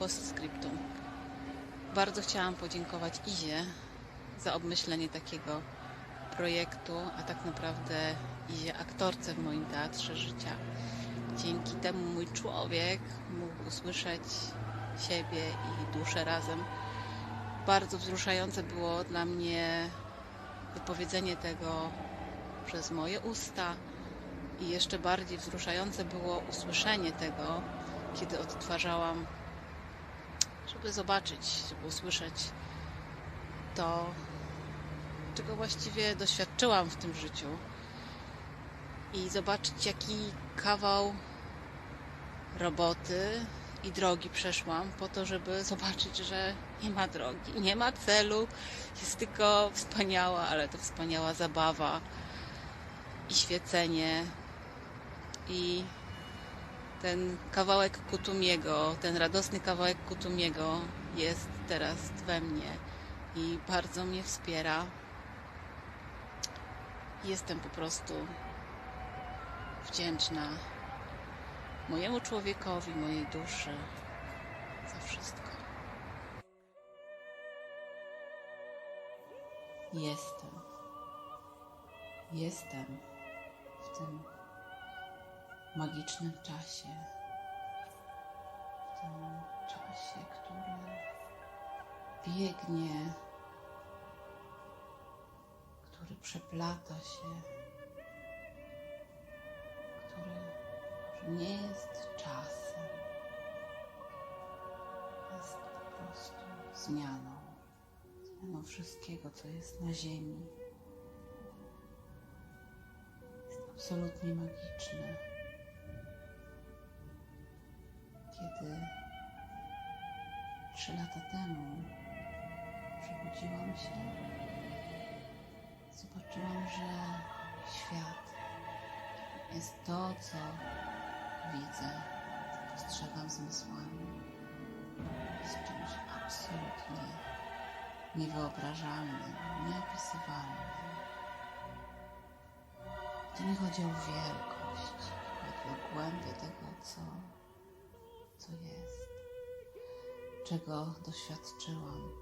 postscriptum. Bardzo chciałam podziękować Izie za obmyślenie takiego projektu, a tak naprawdę Izie aktorce w moim teatrze życia. Dzięki temu mój człowiek mógł usłyszeć siebie i duszę razem. Bardzo wzruszające było dla mnie wypowiedzenie tego przez moje usta i jeszcze bardziej wzruszające było usłyszenie tego, kiedy odtwarzałam, żeby zobaczyć, żeby usłyszeć to, czego właściwie doświadczyłam w tym życiu. I zobaczyć, jaki kawał roboty i drogi przeszłam po to, żeby zobaczyć, że nie ma drogi, nie ma celu, jest tylko wspaniała, ale to wspaniała zabawa i świecenie i ten kawałek Kutumiego, ten radosny kawałek Kutumiego jest teraz we mnie i bardzo mnie wspiera. Jestem po prostu wdzięczna mojemu człowiekowi, mojej duszy za wszystko. Jestem. Jestem w tym magicznym czasie. W tym czasie, który biegnie, który przeplata się, który nie jest czasem, jest po prostu zmianą, zmianą wszystkiego, co jest na Ziemi. Jest absolutnie magiczne. Trzy lata temu przebudziłam się, zobaczyłam, że świat jest to, co widzę, postrzegam zmysłami. Jest czymś absolutnie niewyobrażalnym, nieopisywalnym. To nie chodzi o wielkość, chodzi o głębię tego, co, co jest, czego doświadczyłam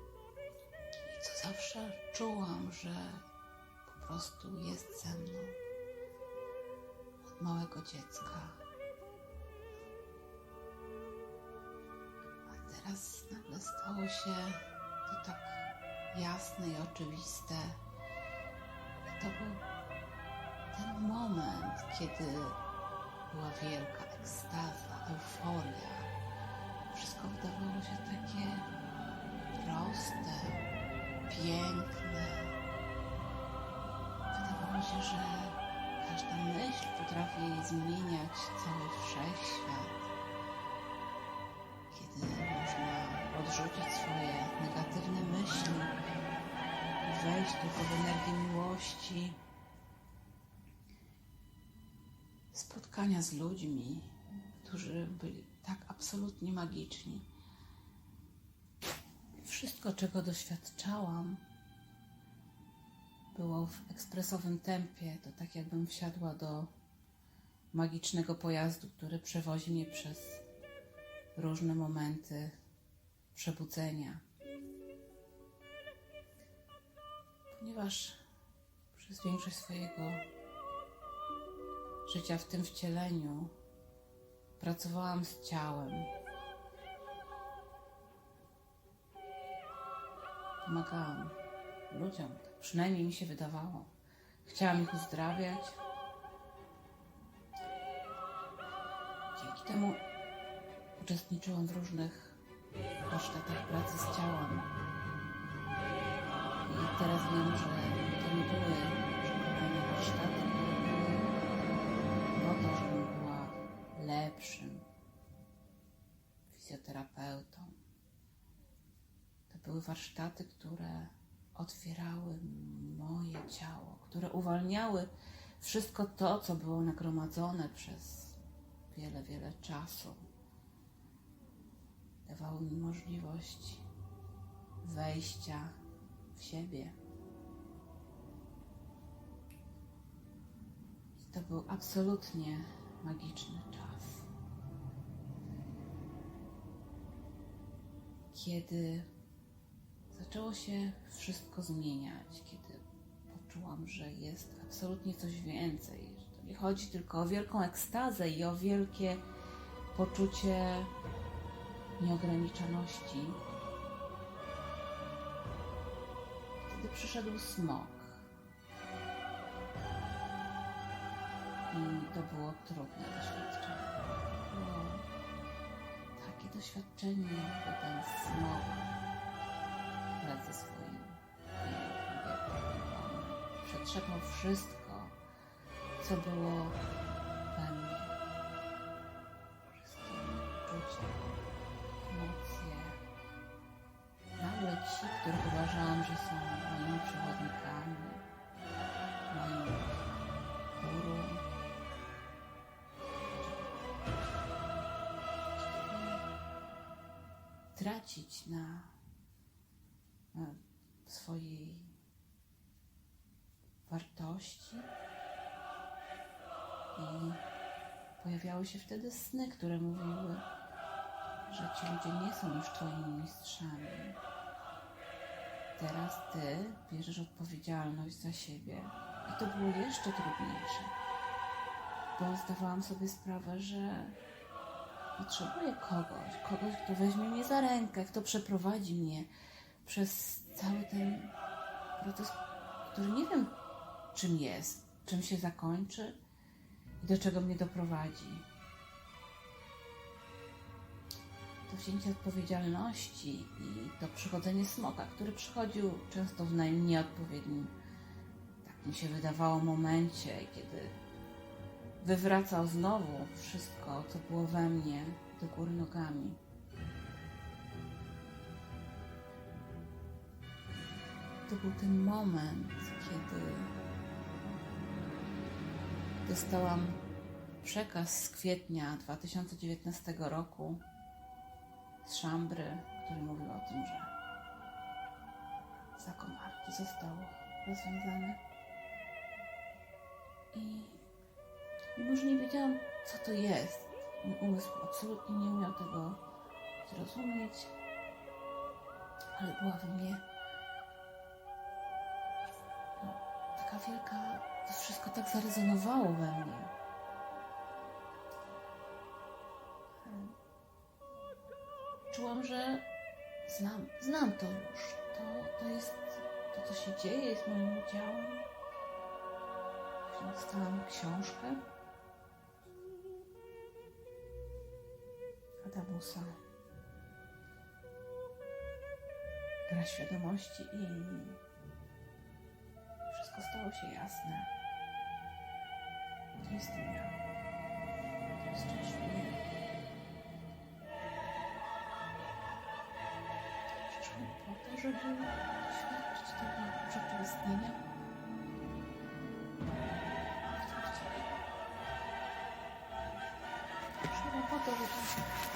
i co zawsze czułam, że po prostu jest ze mną od małego dziecka. A teraz nagle stało się to tak jasne i oczywiste. I to był ten moment, kiedy była wielka ekstaza, euforia. Wszystko wydawało się takie proste, piękne. Wydawało się, że każda myśl potrafi zmieniać cały wszechświat. Kiedy można odrzucić swoje negatywne myśli i wejść tylko w energię miłości, spotkania z ludźmi, którzy byli absolutnie magiczni. Wszystko, czego doświadczałam, było w ekspresowym tempie. To tak, jakbym wsiadła do magicznego pojazdu, który przewozi mnie przez różne momenty przebudzenia. Ponieważ przez większość swojego życia w tym wcieleniu pracowałam z ciałem. Pomagałam ludziom, tak przynajmniej mi się wydawało. Chciałam ich uzdrawiać. Dzięki temu uczestniczyłam w różnych warsztatach pracy z ciałem. I teraz wiem, że to nie były szkolenia warsztaty, były po to, żebym była lepszym fizjoterapeutą. To były warsztaty, które otwierały moje ciało, które uwalniały wszystko to, co było nagromadzone przez wiele, wiele czasu. Dawały mi możliwość wejścia w siebie. I to był absolutnie magiczny czas. kiedy zaczęło się wszystko zmieniać, kiedy poczułam, że jest absolutnie coś więcej, że to nie chodzi tylko o wielką ekstazę i o wielkie poczucie nieograniczoności. Wtedy przyszedł smok. To było trudne doświadczenie. Było takie doświadczenie, jakby ten smok wraz ze swoim On przetrzepał wszystko, co było we mnie. Wszystkie uczucia, emocje. Nawet ci, których uważałam, że są moimi przewodnikami, Tracić na, na swojej wartości i pojawiały się wtedy sny, które mówiły, że ci ludzie nie są już twoimi mistrzami. Teraz ty bierzesz odpowiedzialność za siebie. I to było jeszcze trudniejsze, bo zdawałam sobie sprawę, że potrzebuję kogoś, kogoś, kto weźmie mnie za rękę, kto przeprowadzi mnie przez cały ten proces, który nie wiem, czym jest, czym się zakończy i do czego mnie doprowadzi. To wzięcie odpowiedzialności i to przychodzenie smoka, który przychodził często w najmniej nieodpowiednim, tak mi się wydawało, momencie, kiedy wywracał znowu wszystko, co było we mnie, do góry nogami. To był ten moment, kiedy dostałam przekaz z kwietnia 2019 roku z Szambry, który mówił o tym, że zakon Arki został rozwiązany. I mimo, że nie wiedziałam, co to jest, mój umysł absolutnie nie umiał tego zrozumieć, ale była we mnie no, taka wielka, to wszystko tak zarezonowało we mnie. Czułam, że znam, znam to już. To, to jest to, co się dzieje, jest moim udziałem. Dostałam książkę Adamusa. Gra świadomości i wszystko stało się jasne. To jestem ja. To jest część mnie. Przyszłam po to, żeby doświadczyć tego urzeczywistnienia. Przyszłam po to, żeby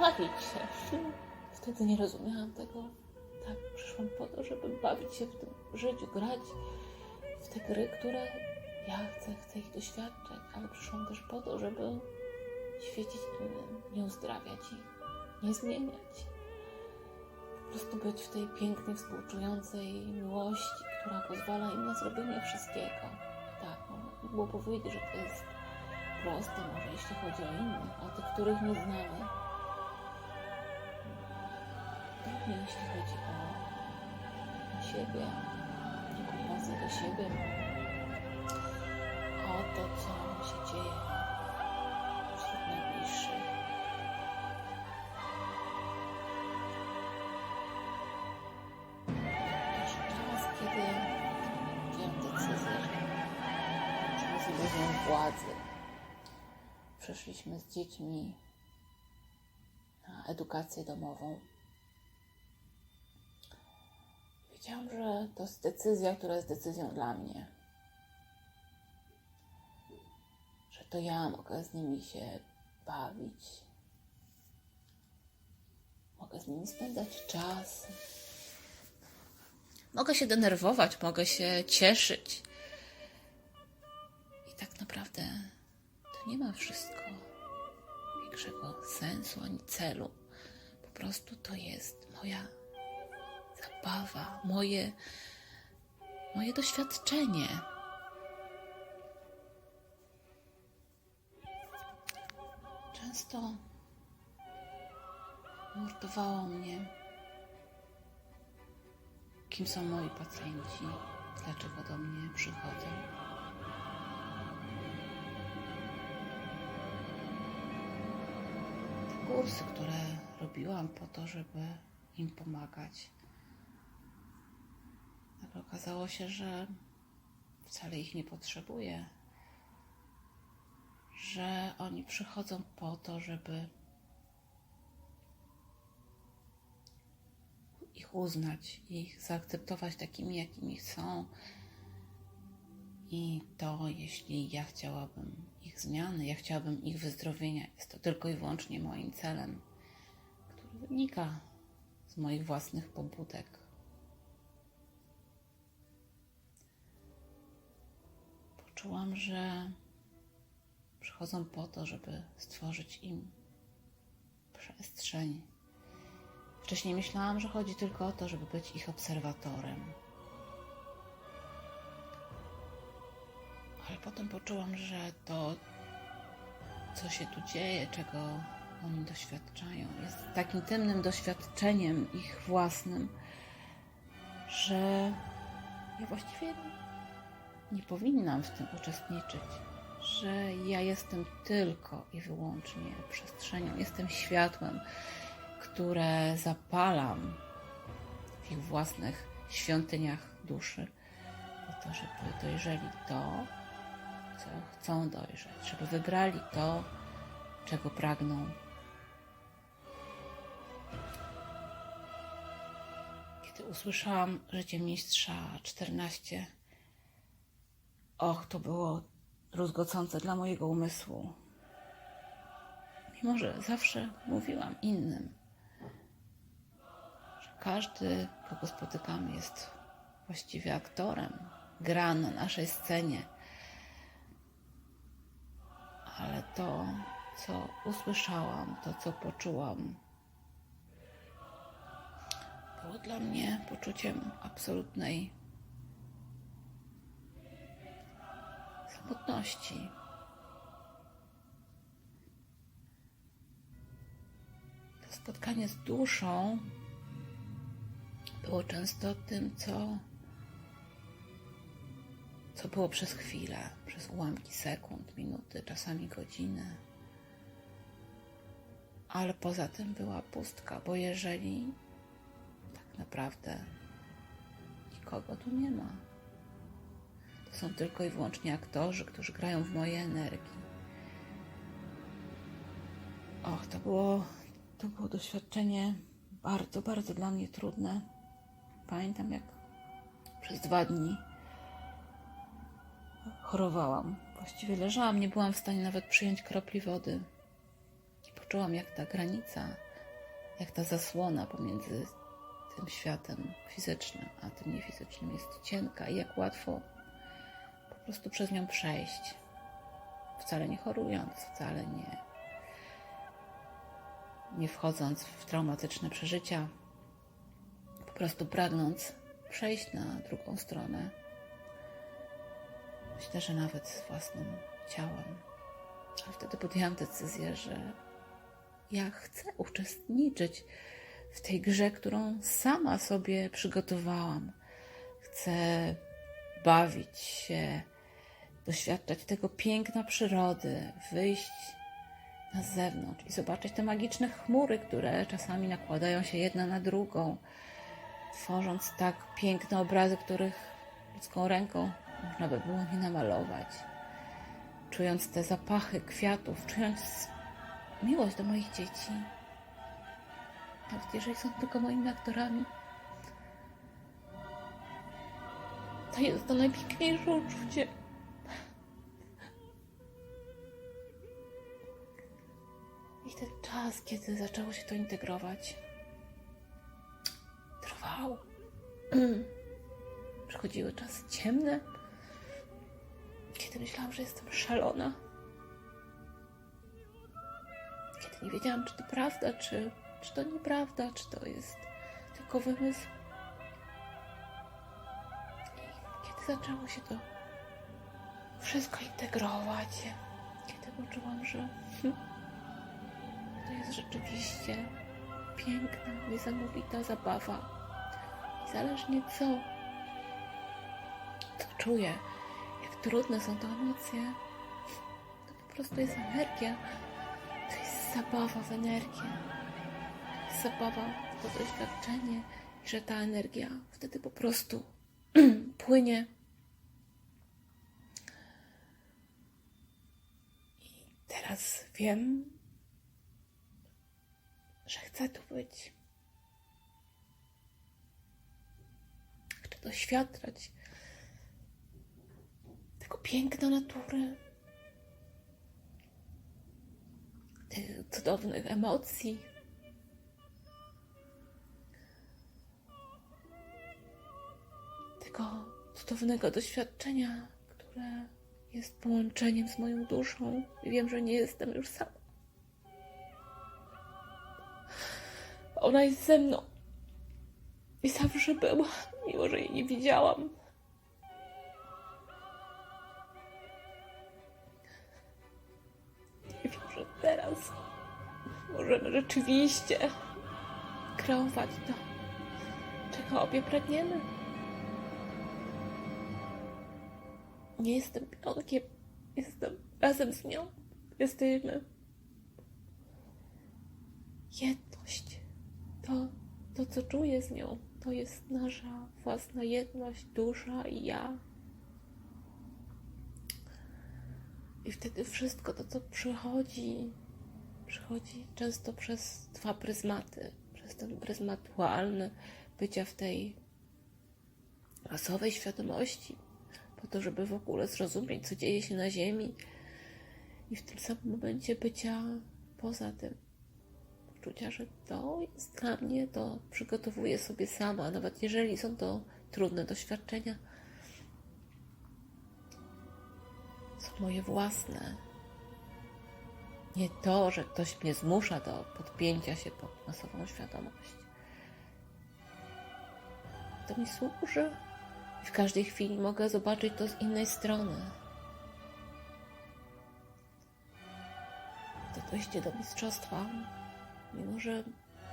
bawić się. Wtedy nie rozumiałam tego. Tak, przyszłam po to, żeby bawić się w tym życiu, grać w te gry, które ja chcę, chcę ich doświadczać, ale przyszłam też po to, żeby świecić innym, nie uzdrawiać ich, nie zmieniać. Po prostu być w tej pięknej, współczującej miłości, która pozwala im na zrobienie wszystkiego. Tak, no, było powiedzieć, że to jest proste, może jeśli chodzi o innych, o tych, których nie znamy. Trudniej, jeśli chodzi o siebie, kompasję do siebie, o to, co się dzieje wśród najbliższych. Też czas, kiedy podjęłam decyzję, że iluzją władzy. Przeszliśmy z dziećmi na edukację domową. Że to jest decyzja, która jest decyzją dla mnie. Że to ja mogę z nimi się bawić. Mogę z nimi spędzać czas. Mogę się denerwować, mogę się cieszyć. I tak naprawdę to nie ma wszystko większego sensu ani celu. Po prostu to jest moja zabawa, moje, moje doświadczenie. Często nurtowało mnie, kim są moi pacjenci, dlaczego do mnie przychodzą. Kursy, które robiłam po to, żeby im pomagać, nagle okazało się, że wcale ich nie potrzebuję, że oni przychodzą po to, żeby ich uznać, ich zaakceptować takimi, jakimi są. I to, jeśli ja chciałabym ich zmiany, ja chciałabym ich wyzdrowienia, jest to tylko i wyłącznie moim celem, który wynika z moich własnych pobudek. Poczułam, że przychodzą po to, żeby stworzyć im przestrzeń. Wcześniej myślałam, że chodzi tylko o to, żeby być ich obserwatorem. Ale potem poczułam, że to, co się tu dzieje, czego oni doświadczają, jest tak intymnym doświadczeniem ich własnym, że ja właściwie nie powinnam w tym uczestniczyć. Że ja jestem tylko i wyłącznie przestrzenią, jestem światłem, które zapalam w ich własnych świątyniach duszy, po to, żeby dojrzeli to, co chcą dojrzeć, żeby wybrali to, czego pragną. Kiedy usłyszałam Życie Mistrza 14, och, to było druzgocące dla mojego umysłu. Mimo, że zawsze mówiłam innym, że każdy, kogo spotykamy, jest właściwie aktorem, gra na naszej scenie. Ale to, co usłyszałam, to, co poczułam, było dla mnie poczuciem absolutnej To spotkanie z duszą było często tym, co, co było przez chwilę, przez ułamki sekund, minuty, czasami godziny. Ale poza tym była pustka, bo jeżeli tak naprawdę nikogo tu nie ma, to są tylko i wyłącznie aktorzy, którzy grają w mojej energii. Och, to było, to było doświadczenie bardzo, bardzo dla mnie trudne. Pamiętam, jak przez dwa dni chorowałam. Właściwie leżałam, nie byłam w stanie nawet przyjąć kropli wody. Poczułam, jak ta granica, jak ta zasłona pomiędzy tym światem fizycznym, a tym niefizycznym jest cienka i jak łatwo prostu przez nią przejść. Wcale nie chorując, wcale nie, nie wchodząc w traumatyczne przeżycia, po prostu pragnąc przejść na drugą stronę. Myślę, że nawet z własnym ciałem. Ale wtedy podjęłam decyzję, że ja chcę uczestniczyć w tej grze, którą sama sobie przygotowałam. Chcę bawić się, doświadczać tego piękna przyrody, wyjść na zewnątrz i zobaczyć te magiczne chmury, które czasami nakładają się jedna na drugą, tworząc tak piękne obrazy, których ludzką ręką można by było nie namalować. Czując te zapachy kwiatów, czując miłość do moich dzieci, nawet jeżeli są tylko moimi aktorami. To jest to najpiękniejsze uczucie. Czas, kiedy zaczęło się to integrować, trwał. Przychodziły czasy ciemne, kiedy myślałam, że jestem szalona. Kiedy Nie wiedziałam, czy to prawda, czy, czy to nieprawda, czy to jest tylko wymysł. I kiedy zaczęło się to wszystko integrować, kiedy poczułam, że hm, to jest rzeczywiście piękna, niesamowita zabawa. Niezależnie co, co czuję, jak trudne są to emocje, to po prostu jest energia. To jest zabawa w energię. To jest zabawa to doświadczenie i że ta energia wtedy po prostu płynie. I teraz wiem, chcę tu być. Chcę doświadczać tego piękna natury, tych cudownych emocji. Tego cudownego doświadczenia, które jest połączeniem z moją duszą i wiem, że nie jestem już sama. Ona jest ze mną. I zawsze była, mimo że jej nie widziałam. I wiem, że teraz możemy rzeczywiście kreować to, czego obie pragniemy. Nie jestem pionkiem, jestem razem z nią. Jesteśmy jedność. To, to, co czuję z nią, to jest nasza własna jedność, dusza i ja. I wtedy wszystko to, co przychodzi, przychodzi często przez dwa pryzmaty. Przez ten pryzmat dualny bycia w tej rasowej świadomości, po to, żeby w ogóle zrozumieć, co dzieje się na Ziemi, i w tym samym momencie bycia poza tym. Poczucia, że to jest dla mnie, to przygotowuję sobie sama, nawet jeżeli są to trudne doświadczenia są moje własne. Nie to, że ktoś mnie zmusza do podpięcia się pod masową świadomość. To mi służy. I w każdej chwili mogę zobaczyć to z innej strony. To dojście do mistrzostwa, mimo że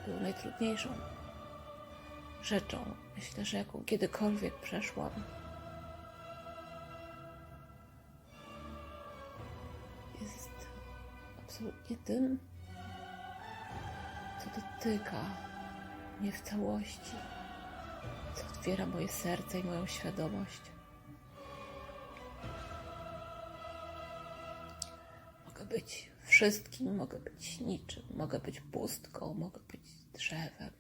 było najtrudniejszą rzeczą, myślę, że jaką kiedykolwiek przeszłam. jest absolutnie tym, co dotyka mnie w całości, co otwiera moje serce i moją świadomość. Mogę być wszystkim, mogę być niczym, mogę być pustką, mogę być drzewem.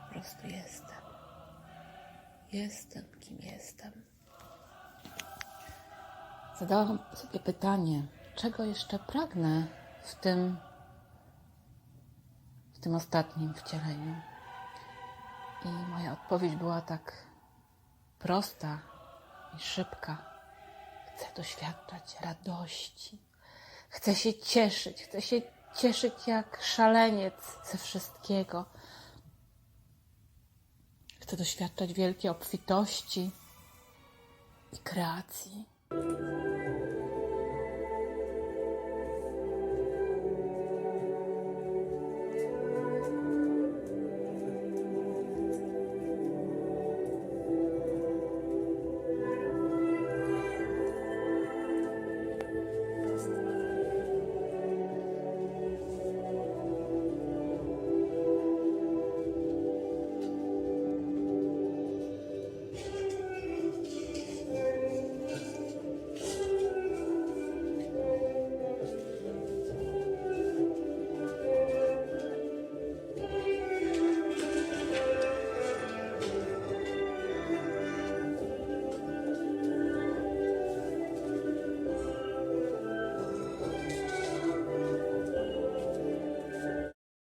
Po prostu jestem. Jestem, kim jestem. Zadałam sobie pytanie, czego jeszcze pragnę w tym, w tym ostatnim wcieleniu. I moja odpowiedź była tak prosta i szybka. Chcę doświadczać radości. Chcę się cieszyć. Chcę się cieszyć jak szaleniec ze wszystkiego. Chcę doświadczać wielkiej obfitości i kreacji.